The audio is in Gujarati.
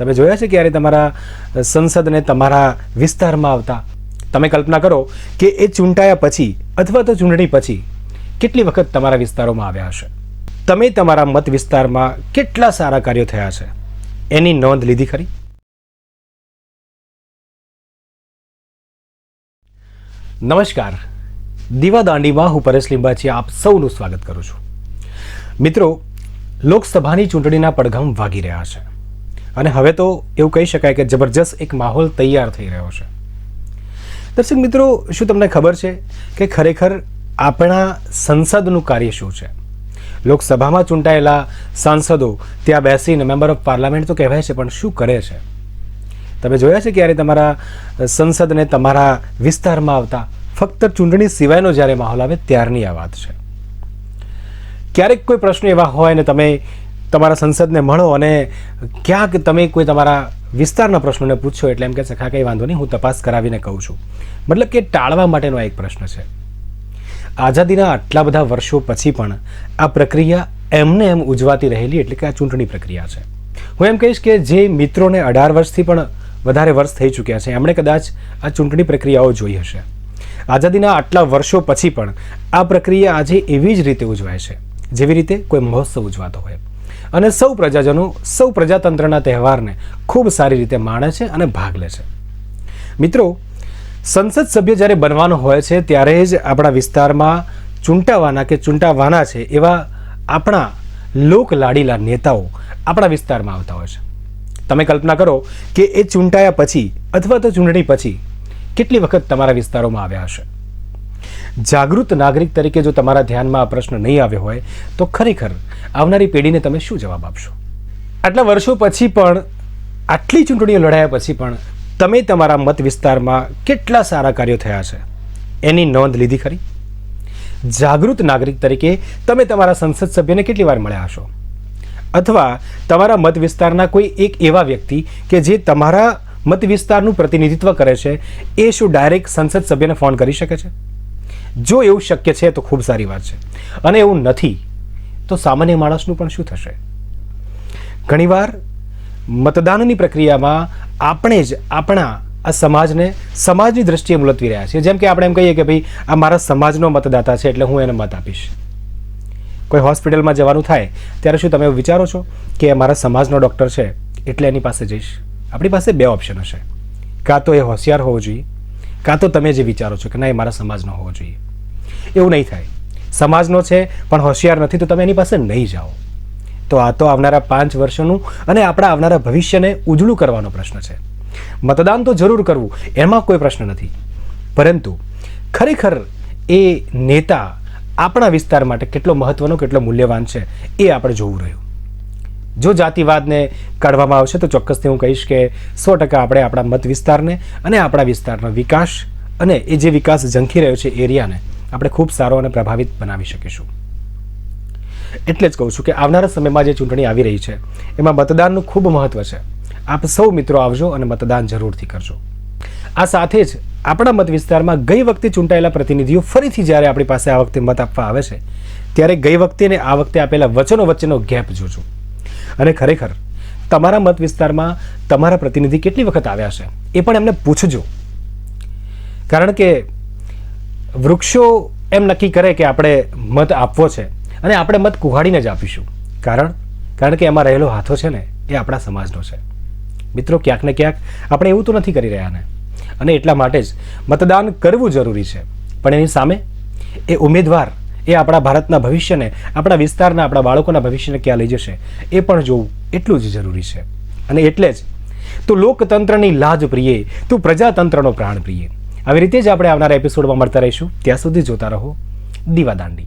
તમે જોયા છે ક્યારે તમારા સંસદને તમારા વિસ્તારમાં આવતા? તમે કલ્પના કરો કે એ ચૂંટાયા પછી અથવા તો ચૂંટણી પછી કેટલી વખત તમારા વિસ્તારોમાં આવ્યા હશે? તમે તમારા મત વિસ્તારમાં કેટલા સારા કાર્યો થયા છે? એની નોંધ લીધી ખરી? નમસ્કાર. દીવા દાંડીમાં હું પરેશ લિંબાચી આપ સૌનું સ્વાગત કરું છું. મિત્રો, લોકસભાની ચૂંટણીના પડઘમ વાગી રહ્યા છે. અને હવે તો એવું કહી શકાય કે જબરજસ્ત એક માહોલ તૈયાર થઈ રહ્યો છે. દર્શક મિત્રો, શું તમને ખબર છે કે ખરેખર આપણા સંસદનું કાર્ય શું છે? લોકસભામાં ચૂંટાયેલા સાંસદો ત્યાં બેસીને મેમ્બર ઓફ પાર્લામેન્ટ તો કહેવાય છે, પણ શું કરે છે? તમે જોયા છે ક્યારે તમારા સંસદને તમારા વિસ્તારમાં આવતા ફક્ત ચૂંટણી સિવાયનો જ્યારે માહોલ આવે ત્યારની આ વાત છે. ક્યારેક કોઈ પ્રશ્ન એવા હોય ને તમે તમારા સંસદને મળો અને ક્યાંક તમે કોઈ તમારા વિસ્તારના પ્રશ્નોને પૂછો એટલે એમ કે છે ખા કંઈ વાંધો નહીં, હું તપાસ કરાવીને કહું છું. મતલબ કે ટાળવા માટેનો એક પ્રશ્ન છે. આઝાદીના આટલા બધા વર્ષો પછી પણ આ પ્રક્રિયા એમને એમ ઉજવાતી રહેલી એટલે કે આ ચૂંટણી પ્રક્રિયા છે. હું એમ કહીશ કે જે મિત્રોને અઢાર વર્ષથી પણ વધારે વર્ષ થઈ ચૂક્યા છે, એમણે કદાચ આ ચૂંટણી પ્રક્રિયાઓ જોઈ હશે. આઝાદીના આટલા વર્ષો પછી પણ આ પ્રક્રિયા આજે એવી જ રીતે ઉજવાય છે, જેવી રીતે કોઈ મહોત્સવ ઉજવાતો હોય. અને સૌ પ્રજાજનો, સૌ પ્રજાતંત્રના તહેવારને ખૂબ સારી રીતે માણે છે અને ભાગ લે છે. મિત્રો, સંસદ સભ્ય જ્યારે બનવાનો હોય છે, ત્યારે જ આપણા વિસ્તારમાં ચૂંટાવાના કે ચૂંટાવાના છે એવા આપણા લોક લાડીલા નેતાઓ આપણા વિસ્તારમાં આવતા હોય છે. તમે કલ્પના કરો કે એ ચૂંટાયા પછી અથવા તો ચૂંટણી પછી કેટલી વખત તમારા વિસ્તારોમાં આવ્યા હશે? જાગૃત નાગરિક તરીકે જો તમારા ધ્યાનમાં આ પ્રશ્ન નહીં આવ્યો હોય, તો ખરેખર આવનારી પેઢીને તમે શું જવાબ આપશો? આટલા વર્ષો પછી પણ, આટલી ચૂંટણીઓ લડાયા પછી પણ તમે તમારા મત વિસ્તારમાં કેટલા સારા કાર્યો થયા છે? એની નોંધ લીધી ખરી? જાગૃત નાગરિક તરીકે તમે તમારા સંસદ સભ્યને કેટલી વાર મળ્યા હશો? અથવા તમારા મત વિસ્તારના કોઈ એક એવા વ્યક્તિ કે જે તમારા મત વિસ્તારનું પ્રતિનિધિત્વ કરે છે, એ શું ડાયરેક્ટ સંસદ સભ્યને ફોન કરી શકે છે? જો એવું શક્ય છે, તો ખૂબ સારી વાત છે. અને એવું નથી, તો સામાન્ય માણસનું પણ શું થશે? ઘણીવાર મતદાનની પ્રક્રિયામાં આપણે જ આપણા, આ સમાજને, સમાજની દ્રષ્ટિએ મુલતવી રહ્યા છીએ. જેમ કે આપણે એમ કહીએ કે ભાઈ, આ મારા સમાજનો મતદાતા છે, એટલે હું એને મત આપીશ. કોઈ હોસ્પિટલમાં જવાનું થાય, ત્યારે શું તમે વિચારો છો કે મારા સમાજનો ડૉક્ટર છે, એટલે એની પાસે જઈશ? આપણી પાસે બે ઓપ્શન હશે. કાં તો એ હોશિયાર હોવો જોઈએ કાં તો તમે જે વિચારો છો કે ના, એ મારા સમાજનો હોવો જોઈએ. એવું નહીં થાય. સમાજનો છે, પણ હોશિયાર નથી, તો તમે એની પાસે નહીં જાઓ. તો આ તો આવનારા પાંચ વર્ષોનું અને આપણા આવનારા ભવિષ્યને ઉજળું કરવાનો પ્રશ્ન છે. મતદાન તો જરૂર કરવું, એમાં કોઈ પ્રશ્ન નથી. પરંતુ ખરેખર એ નેતા આપણા વિસ્તાર માટે કેટલો મહત્વનો, કેટલો મૂલ્યવાન છે, એ આપણે જોવું રહ્યું. જો જાતિવાદને કાઢવામાં આવશે તો ચોક્કસથી હું કહીશ કે સો ટકા આપણે આપણા મત વિસ્તારને અને આપણા વિસ્તારનો વિકાસ અને એ જે વિકાસ ઝંખી રહ્યો છે એરિયાને આપણે ખૂબ સારો અને પ્રભાવિત બનાવી શકીશું. એટલે જ કહું છું કે આવનારા સમયમાં જે ચૂંટણી આવી રહી છે, એમાં મતદાનનું ખૂબ મહત્વ છે. આપ સૌ મિત્રો આવજો અને મતદાન જરૂરથી કરજો. આ સાથે જ આપણા મત વિસ્તારમાં ગઈ વખતે ચૂંટાયેલા પ્રતિનિધિઓ ફરીથી જ્યારે આપણી પાસે આ વખતે મત આપવા આવે છે, ત્યારે ગઈ વખતે અને આ વખતે આપેલા વચનો વચ્ચેનો ગેપ જોજો. અને ખરેખર, તમારા મત વિસ્તારમાં તમારા પ્રતિનિધિ કેટલી વખત આવ્યા છે, એ પણ એમને પૂછજો. કારણ કે વૃક્ષો એમ નક્કી કરે કે આપણે મત આપવો છે અને આપણે મત કુહાડીને જ આપીશું. કારણ કારણ કે એમાં રહેલો હાથો છે ને, એ આપણા સમાજનો છે. મિત્રો, ક્યાંક ને ક્યાંક આપણે એવું તો નથી કરી રહ્યા ને. અને એટલા માટે જ મતદાન કરવું જરૂરી છે. પણ એની સામે એ ઉમેદવાર એ આપણા ભારતના ભવિષ્યને, આપણા વિસ્તારના, આપણા બાળકોના ભવિષ્યને ક્યાં લઈ જશે, એ પણ જોવું એટલું જ જરૂરી છે. અને એટલે જ, તું લોકતંત્રની લાજ પ્રિય, તું પ્રજાતંત્રનો પ્રાણ પ્રિય. આવી રીતે જ આપણે આવનારા એપિસોડમાં મળતા રહીશું. ત્યાં સુધી જોતા રહો. દીવાદાંડી.